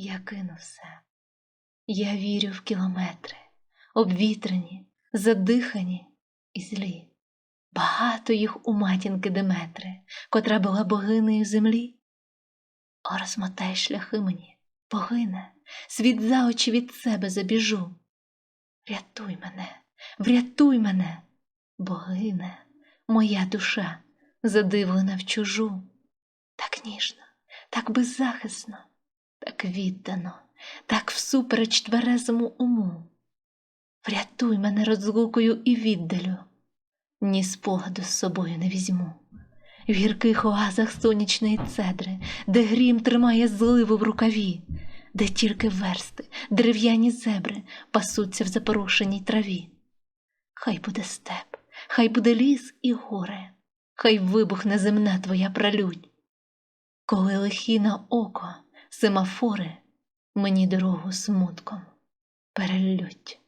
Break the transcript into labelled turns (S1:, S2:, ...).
S1: Я кину все. Я вірю в кілометри, обвітрені, задихані і злі. Багато їх у матінки Деметри, котра була богинею землі. О, розмотай шляхи мені, богине, світ за очі від себе забіжу. Рятуй мене, врятуй мене, богине, моя душа задивлена в чужу. Так ніжно, так беззахисно, так віддано, так всупереч тверезому уму. Врятуй мене розлукою і віддалю, ні спогаду з собою не візьму. В гірких оазах сонячної цедри, де грім тримає зливу в рукаві, де тільки версти, дерев'яні зебри пасуться в запорошеній траві. Хай буде степ, хай буде ліс і горе, хай вибухне земна твоя пралюдь. Коли лихі на око, семафори мені дорогу смутком перелють.